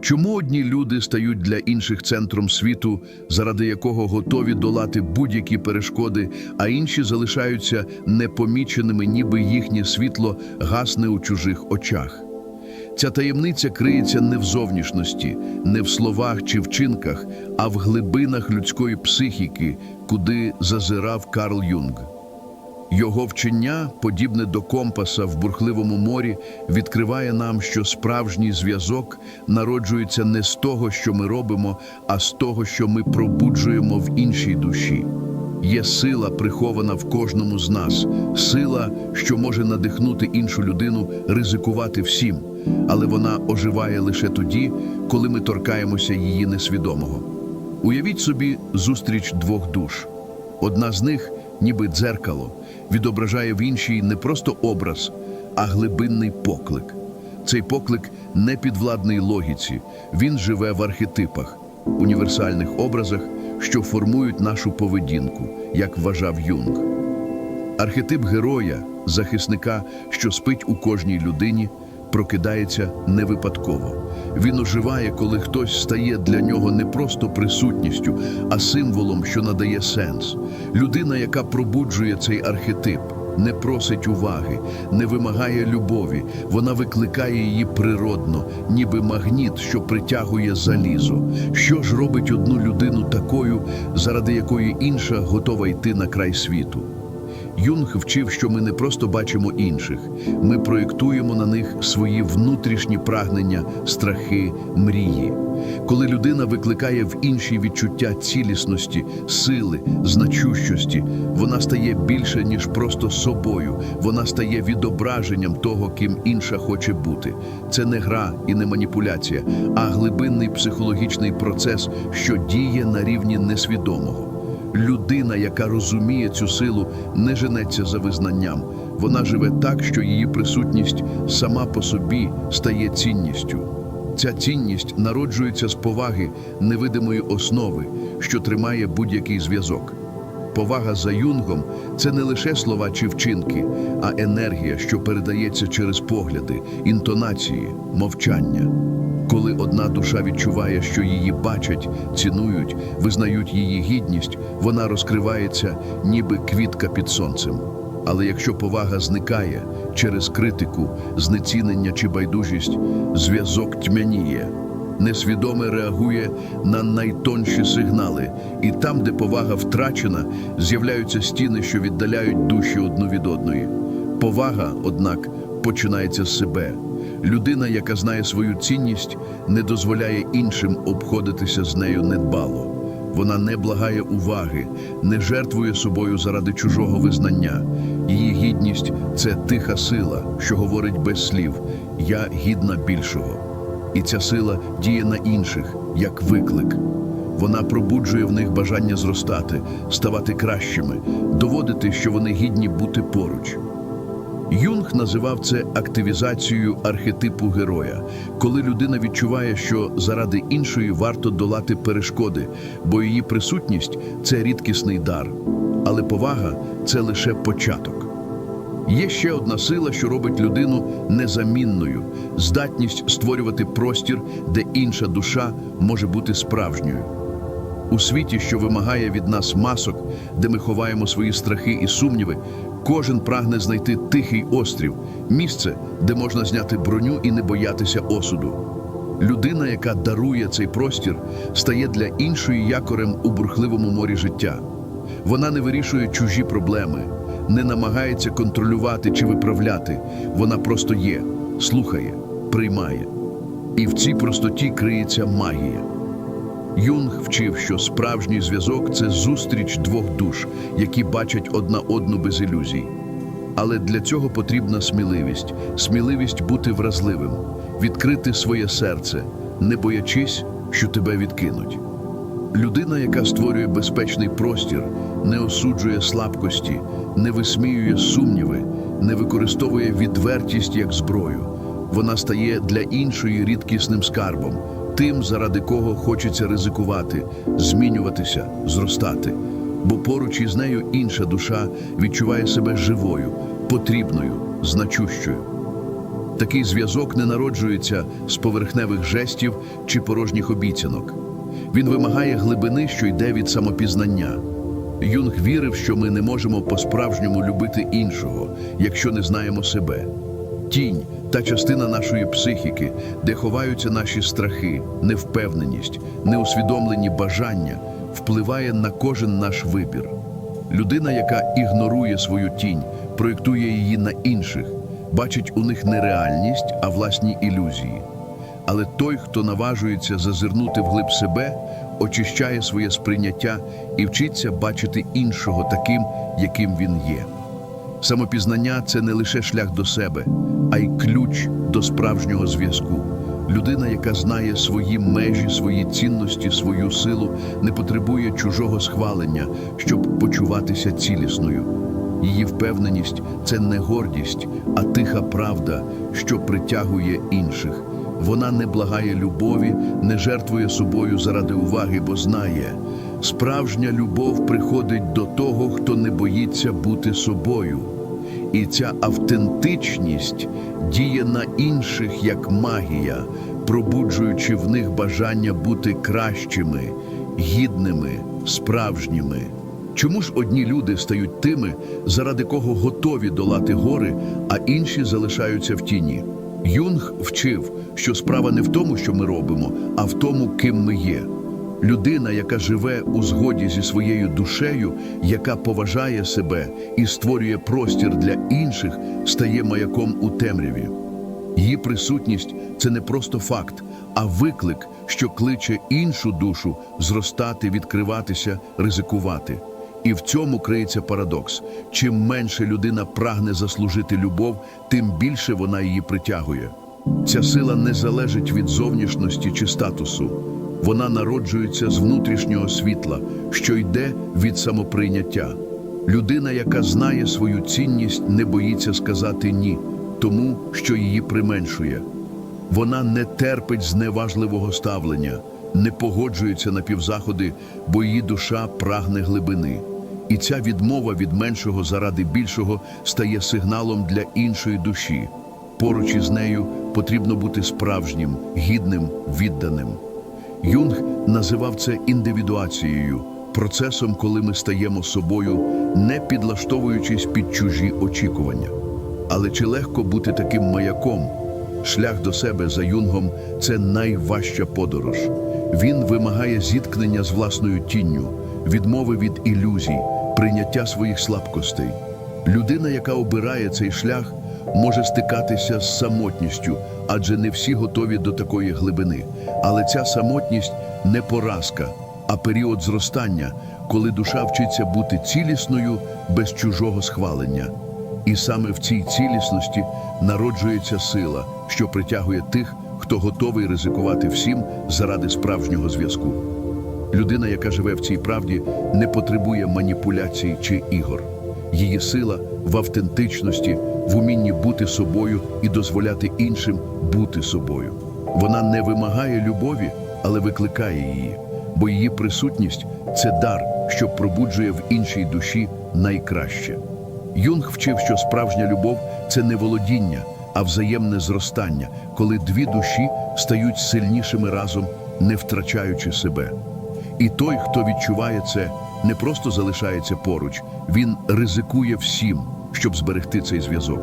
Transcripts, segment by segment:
Чому одні люди стають для інших центром світу, заради якого готові долати будь-які перешкоди, а інші залишаються непоміченими, ніби їхнє світло гасне у чужих очах? Ця таємниця криється не в зовнішності, не в словах чи вчинках, а в глибинах людської психіки, куди зазирав Карл Юнг. Його вчення, подібне до компаса в бурхливому морі, відкриває нам, що справжній зв'язок народжується не з того, що ми робимо, а з того, що ми пробуджуємо в іншій душі. Є сила, прихована в кожному з нас, сила, що може надихнути іншу людину ризикувати всім, але вона оживає лише тоді, коли ми торкаємося її несвідомого. Уявіть собі зустріч двох душ. Одна з них, ніби дзеркало, відображає в іншій не просто образ, а глибинний поклик. Цей поклик не підвладний логіці, він живе в архетипах, універсальних образах, що формують нашу поведінку, як вважав Юнг. Архетип героя, захисника, що спить у кожній людині, прокидається не випадково. Він оживає, коли хтось стає для нього не просто присутністю, а символом, що надає сенс. Людина, яка пробуджує цей архетип, не просить уваги, не вимагає любові, вона викликає її природно, ніби магніт, що притягує залізо. Що ж робить одну людину такою, заради якої інша готова йти на край світу? Юнг вчив, що ми не просто бачимо інших, ми проєктуємо на них свої внутрішні прагнення, страхи, мрії. Коли людина викликає в іншій відчуття цілісності, сили, значущості, вона стає більше, ніж просто собою, вона стає відображенням того, ким інша хоче бути. Це не гра і не маніпуляція, а глибинний психологічний процес, що діє на рівні несвідомого. Людина, яка розуміє цю силу, не женеться за визнанням. Вона живе так, що її присутність сама по собі стає цінністю. Ця цінність народжується з поваги невидимої основи, що тримає будь-який зв'язок. Повага за юнгом це не лише слова чи вчинки, а енергія, що передається через погляди, інтонації, мовчання. Коли одна душа відчуває, що її бачать, цінують, визнають її гідність, вона розкривається, ніби квітка під сонцем. Але якщо повага зникає через критику, знецінення чи байдужість, зв'язок тьмяніє. Несвідоме реагує на найтонші сигнали, і там, де повага втрачена, з'являються стіни, що віддаляють душі одну від одної. Повага, однак, починається з себе. Людина, яка знає свою цінність, не дозволяє іншим обходитися з нею недбало. Вона не благає уваги, не жертвує собою заради чужого визнання. Її гідність це тиха сила, що говорить без слів Я гідна більшого. І ця сила діє на інших, як виклик. Вона пробуджує в них бажання зростати, ставати кращими, доводити, що вони гідні бути поруч. Юнг називав це активізацією архетипу героя, коли людина відчуває, що заради іншої варто долати перешкоди, бо її присутність це рідкісний дар, але повага це лише початок. Є ще одна сила, що робить людину незамінною здатність створювати простір, де інша душа може бути справжньою. У світі, що вимагає від нас масок, де ми ховаємо свої страхи і сумніви, кожен прагне знайти тихий острів, місце, де можна зняти броню і не боятися осуду. Людина, яка дарує цей простір, стає для іншої якорем у бурхливому морі життя. Вона не вирішує чужі проблеми, не намагається контролювати чи виправляти. Вона просто є, слухає, приймає. І в цій простоті криється магія. Юнг вчив, що справжній зв'язок це зустріч двох душ, які бачать одна одну без ілюзій. Але для цього потрібна сміливість, сміливість бути вразливим, відкрити своє серце, не боячись, що тебе відкинуть. Людина, яка створює безпечний простір, не осуджує слабкості, не висміює сумніви, не використовує відвертість як зброю. Вона стає для іншої рідкісним скарбом, тим, заради кого хочеться ризикувати, змінюватися, зростати. Бо поруч із нею інша душа відчуває себе живою, потрібною, значущою. Такий зв'язок не народжується з поверхневих жестів чи порожніх обіцянок. Він вимагає глибини, що йде від самопізнання. Юнг вірив, що ми не можемо по-справжньому любити іншого, якщо не знаємо себе. Тінь та частина нашої психіки, де ховаються наші страхи, невпевненість, неусвідомлені бажання, впливає на кожен наш вибір. Людина, яка ігнорує свою тінь, проєктує її на інших, бачить у них не реальність, а власні ілюзії. Але той, хто наважується зазирнути вглиб себе, очищає своє сприйняття і вчиться бачити іншого таким, яким він є. Самопізнання це не лише шлях до себе, а й ключ до справжнього зв'язку. Людина, яка знає свої межі, свої цінності, свою силу, не потребує чужого схвалення, щоб почуватися цілісною. Її впевненість це не гордість, а тиха правда, що притягує інших. Вона не благає любові, не жертвує собою заради уваги, бо знає, справжня любов приходить до того, хто не боїться бути собою. І ця автентичність діє на інших як магія, пробуджуючи в них бажання бути кращими, гідними, справжніми. Чому ж одні люди стають тими, заради кого готові долати гори, а інші залишаються в тіні? Юнг вчив, що справа не в тому, що ми робимо, а в тому, ким ми є. Людина, яка живе у згоді зі своєю душею, яка поважає себе і створює простір для інших, стає маяком у темряві. Її присутність це не просто факт, а виклик, що кличе іншу душу зростати, відкриватися, ризикувати. І в цьому криється парадокс: чим менше людина прагне заслужити любов, тим більше вона її притягує. Ця сила не залежить від зовнішності чи статусу. Вона народжується з внутрішнього світла, що йде від самоприйняття. Людина, яка знає свою цінність, не боїться сказати ні, тому що її применшує. Вона не терпить зневажливого ставлення, не погоджується на півзаходи, бо її душа прагне глибини. І ця відмова від меншого заради більшого стає сигналом для іншої душі. Поруч із нею потрібно бути справжнім, гідним, відданим. Юнг називав це індивідуацією, процесом, коли ми стаємо собою, не підлаштовуючись під чужі очікування. Але чи легко бути таким маяком? Шлях до себе за юнгом це найважча подорож. Він вимагає зіткнення з власною тінню, відмови від ілюзій, прийняття своїх слабкостей. Людина, яка обирає цей шлях, може стикатися з самотністю, адже не всі готові до такої глибини. Але ця самотність не поразка, а період зростання, коли душа вчиться бути цілісною без чужого схвалення. І саме в цій цілісності народжується сила, що притягує тих, хто готовий ризикувати всім заради справжнього зв'язку. Людина, яка живе в цій правді, не потребує маніпуляцій чи ігор. Її сила в автентичності, в умінні бути собою і дозволяти іншим бути собою. Вона не вимагає любові, але викликає її, бо її присутність це дар, що пробуджує в іншій душі найкраще. Юнг вчив, що справжня любов це не володіння, а взаємне зростання, коли дві душі стають сильнішими разом, не втрачаючи себе. І той, хто відчуває це, не просто залишається поруч, він ризикує всім, щоб зберегти цей зв'язок.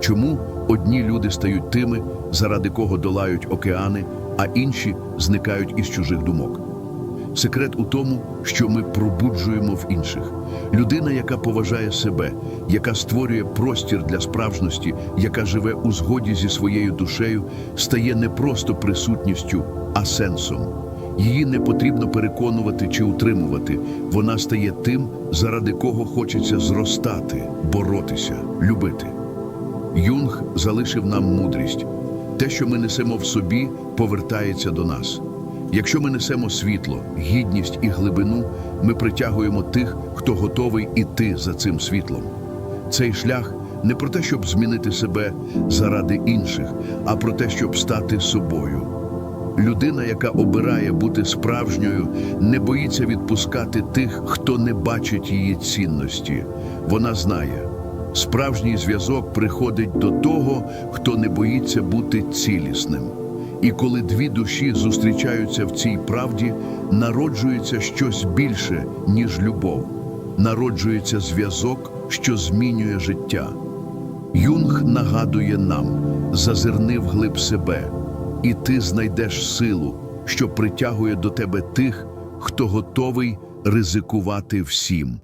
Чому одні люди стають тими, заради кого долають океани, а інші зникають із чужих думок? Секрет у тому, що ми пробуджуємо в інших. Людина, яка поважає себе, яка створює простір для справжності, яка живе у згоді зі своєю душею, стає не просто присутністю, а сенсом. Її не потрібно переконувати чи утримувати. Вона стає тим, заради кого хочеться зростати, боротися, любити. Юнг залишив нам мудрість. Те, що ми несемо в собі, повертається до нас. Якщо ми несемо світло, гідність і глибину, ми притягуємо тих, хто готовий іти за цим світлом. Цей шлях не про те, щоб змінити себе заради інших, а про те, щоб стати собою. Людина, яка обирає бути справжньою, не боїться відпускати тих, хто не бачить її цінності. Вона знає, Справжній зв'язок приходить до того, хто не боїться бути цілісним. І коли дві душі зустрічаються в цій правді, народжується щось більше, ніж любов. Народжується зв'язок, що змінює життя. Юнг нагадує нам: зазирни вглиб себе, і ти знайдеш силу, що притягує до тебе тих, хто готовий ризикувати всім.